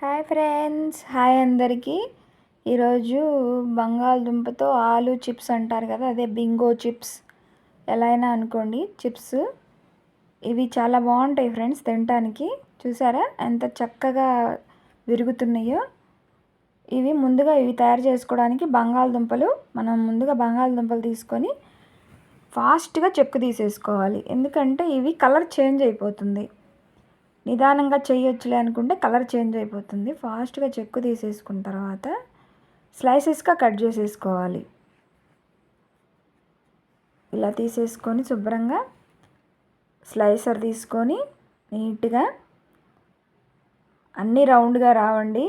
Hi friends. Hi అందరికీ. ఈరోజు బంగాళదుంపతో ఆలు చిప్స్ అంటారు కదా అదే బింగో చిప్స్. ఎలా అయినా అనుకోండి చిప్స్. ఇవి చాలా బాగుంటాయి ఫ్రెండ్స్ తినటానికి. చూసారా ఎంత చక్కగా విరుగుతున్నాయో. ఇవి ముందుగా ఇవి తయారు చేసుకోవడానికి బంగాళదుంపలు మనం ముందుగా బంగాళదుంపలు తీసుకొని ఫాస్ట్గా చెక్కు తీసేసుకోవాలి. ఎందుకంటే ఇవి కలర్ చేంజ్ అయిపోతుంది. నిదానంగా చేయొచ్చులే అనుకుంటే కలర్ చేంజ్ అయిపోతుంది. ఫాస్ట్గా చెక్కు తీసేసుకున్న తర్వాత స్లైసెస్గా కట్ చేసేసుకోవాలి. ఇలా తీసేసుకొని శుభ్రంగా స్లైసర్ తీసుకొని నీట్గా అన్నీ రౌండ్గా రావండి.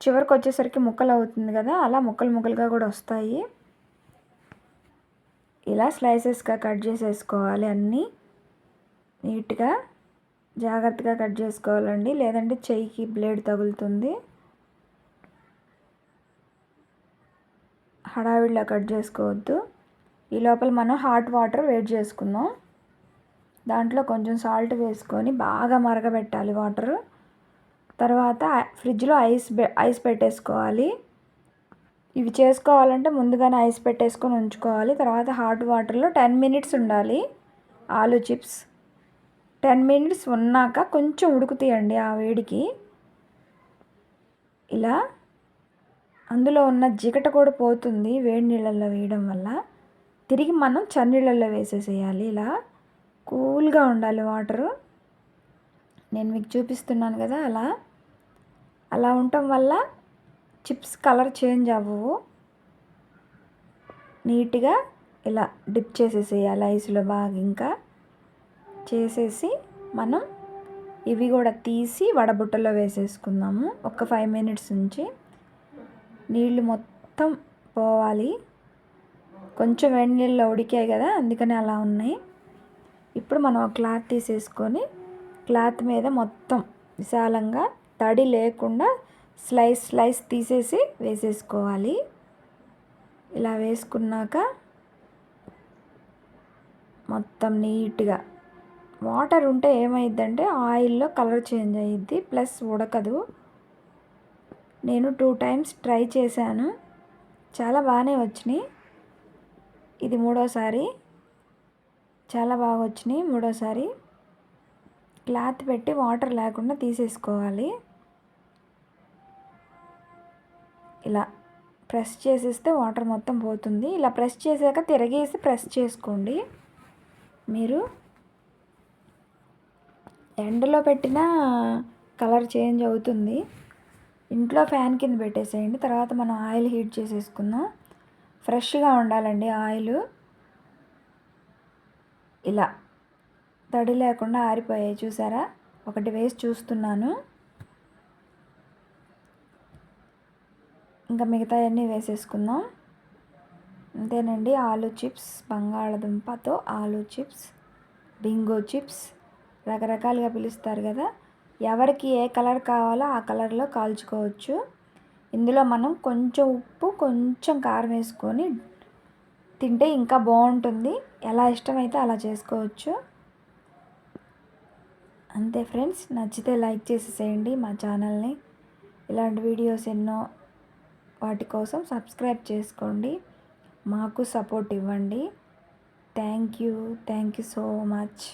చివరికి వచ్చేసరికి ముక్కలు అవుతుంది కదా అలా ముక్కలు ముక్కలుగా కూడా వస్తాయి. ఇలా స్లైసెస్గా కట్ చేసేసుకోవాలి అన్నీ. నీట్గా జాగ్రత్తగా కట్ చేసుకోవాలండి. లేదంటే చెయ్యికి బ్లేడ్ తగులుతుంది. హడావిడిలో కట్ చేసుకోవద్దు. ఈ లోపల మనం హాట్ వాటర్ వేడి చేసుకుందాం. దాంట్లో కొంచెం సాల్ట్ వేసుకొని బాగా మరగబెట్టాలి వాటర్. తర్వాత ఫ్రిడ్జ్లో ఐస్ ఐస్ పెట్టేసుకోవాలి. ఇవి చేసుకోవాలంటే ముందుగానే ఐస్ పెట్టేసుకొని ఉంచుకోవాలి. తర్వాత హాట్ వాటర్లో టెన్ మినిట్స్ ఉండాలి. ఆలూ చిప్స్ టెన్ మినిట్స్ ఉన్నాక కొంచెం ఉడుకుతాయండి ఆ వేడికి. ఇలా అందులో ఉన్న జిగట కూడా పోతుంది వేడి నీళ్ళల్లో వేయడం వల్ల. తిరిగి మనం చన్నీళ్ళల్లో వేసేసేయాలి. ఇలా కూల్గా ఉండాలి వాటరు. నేను మీకు చూపిస్తున్నాను కదా అలా. అలా ఉండటం వల్ల చిప్స్ కలర్ చేంజ్ అవ్వవు. నీట్గా ఇలా డిప్ చేసేసేయాలి ఐస్లో బాగా ఇంకా. చేసేసి మనం ఇవి కూడా తీసి వడబుట్టలో వేసేసుకుందాము. ఒక ఫైవ్ మినిట్స్ నుంచి నీళ్ళు మొత్తం పోవాలి. కొంచెం వేడి నీళ్ళు ఉడికాయి కదా అందుకని అలా ఉన్నాయి. ఇప్పుడు మనం క్లాత్ తీసేసుకొని క్లాత్ మీద మొత్తం విశాలంగా తడి లేకుండా స్లైస్ స్లైస్ తీసేసి వేసేసుకోవాలి. ఇలా వేసుకున్నాక మొత్తం నీట్గా వాటర్ ఉంటే ఏమైద్దంటే ఆయిల్లో కలర్ చేంజ్ అయ్యిద్ది ప్లస్ ఉడకదు. నేను టూ టైమ్స్ ట్రై చేశాను. చాలా బాగానే వచ్చినాయి. ఇది మూడోసారి. చాలా బాగా వచ్చినాయి మూడోసారి. క్లాత్ పెట్టి వాటర్ లేకుండా తీసేసుకోవాలి. ఇలా ప్రెస్ చేసేస్తే వాటర్ మొత్తం పోతుంది. ఇలా ప్రెస్ చేసాక తిరగేసి ప్రెస్ చేసుకోండి. మీరు ఎండలో పెట్టినా కలర్ చేంజ్ అవుతుంది. ఇంట్లో ఫ్యాన్ కింద పెట్టేసేయండి. తర్వాత మనం ఆయిల్ హీట్ చేసేసుకుందాం. ఫ్రెష్గా ఉండాలండి ఆయిల్. ఇలా తడి లేకుండా ఆరిపోయాయి చూసారా? ఒకటి వేసి చూస్తున్నాను. ఇంకా మిగతా అన్నీ వేసేసుకుందాం. అంతేనండి. ఆలూ చిప్స్ బంగాళదుంపతో ఆలూ చిప్స్ బింగో చిప్స్ రకరకాలుగా పిలుస్తారు కదా. ఎవరికి ఏ కలర్ కావాలో ఆ కలర్లో కాల్చుకోవచ్చు. ఇందులో మనం కొంచెం ఉప్పు కొంచెం కారం వేసుకొని తింటే ఇంకా బాగుంటుంది. ఎలా ఇష్టమైతే అలా చేసుకోవచ్చు. అంతే ఫ్రెండ్స్ నచ్చితే లైక్ చేసేసేయండి మా ఛానల్ని. ఇలాంటి వీడియోస్ ఎన్నో వాటి కోసం సబ్స్క్రైబ్ చేసుకోండి. మాకు సపోర్ట్ ఇవ్వండి. Thank you. Thank you so much.